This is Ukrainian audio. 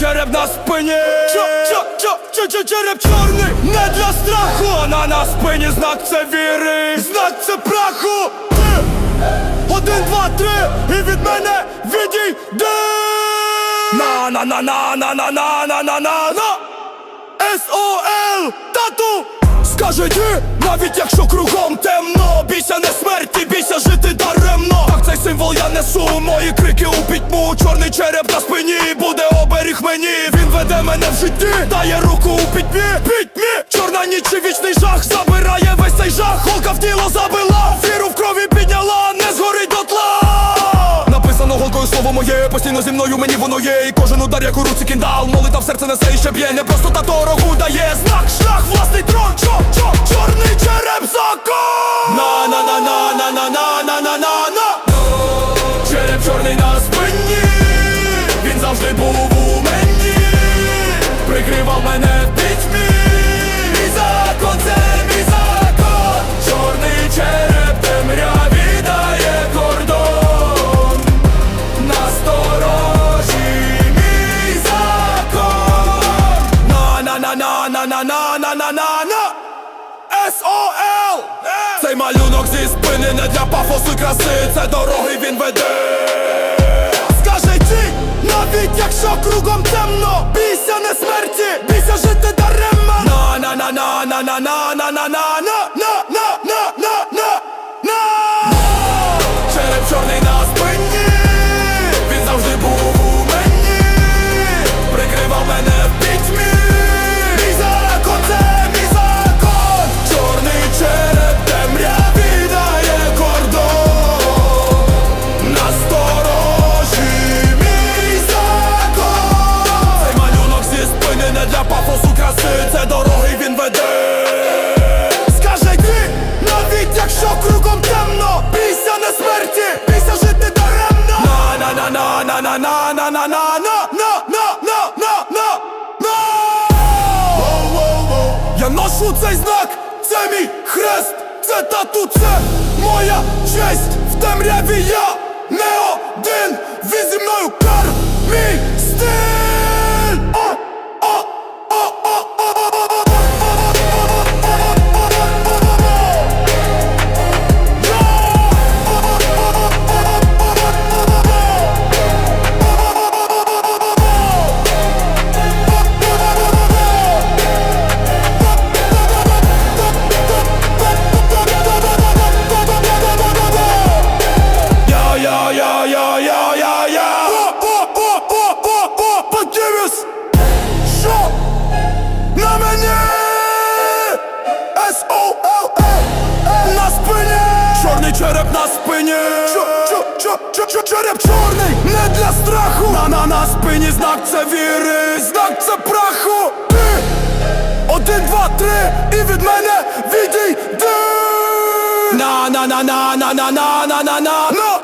череп на спині. Череп чорний? Не для страху На на спині знак це віри, знак це праху. Один, два, три, і від мене відійди. На на на на на на на на на. На. СОЛ. Тату. Скаже ти, навіть якщо кругом темно, бійся не смерті, бійся жити даремно. Так цей символ я несу, мої крики у пітьму, чорний череп на спині, буде оберіг мені. Він веде мене в житті, дає руку у пітьмі, пітьмі, чорна ніч і вічний жах забирає весь цей жах, голка в тіло забила, віру в крові підняла, не згорить дотла. Написано голкою слово моє, постійно зі мною мені воно є. І кожен удар, як у руці кіндал, молита в серце несе і ще б'є. Не просто та дорогу дає. Знак, шлях, власний трон, він був у мені, прикривав мене в пітьмі Мій закон, це мій закон, чорний череп темряві дає кордон. Насторожі мій закон. На на на на на на на на на на СОЛ Цей малюнок зі спини не для пафосу краси. Це дороги він веде кругом темно, бійся не смерті, бійся жити даремно. На на на на на на на ношу цей знак, це мій хрест, це тату, це моя честь! В темряві я не один, він зі мною кар С-О-Л-Л На спині! Чорний череп на спині! Череп чорний! Не для страху! На, на, на спині знак це віри! Знак це праху! Ти! Один, два, три, і від мене відійди! На на на на на на на на на на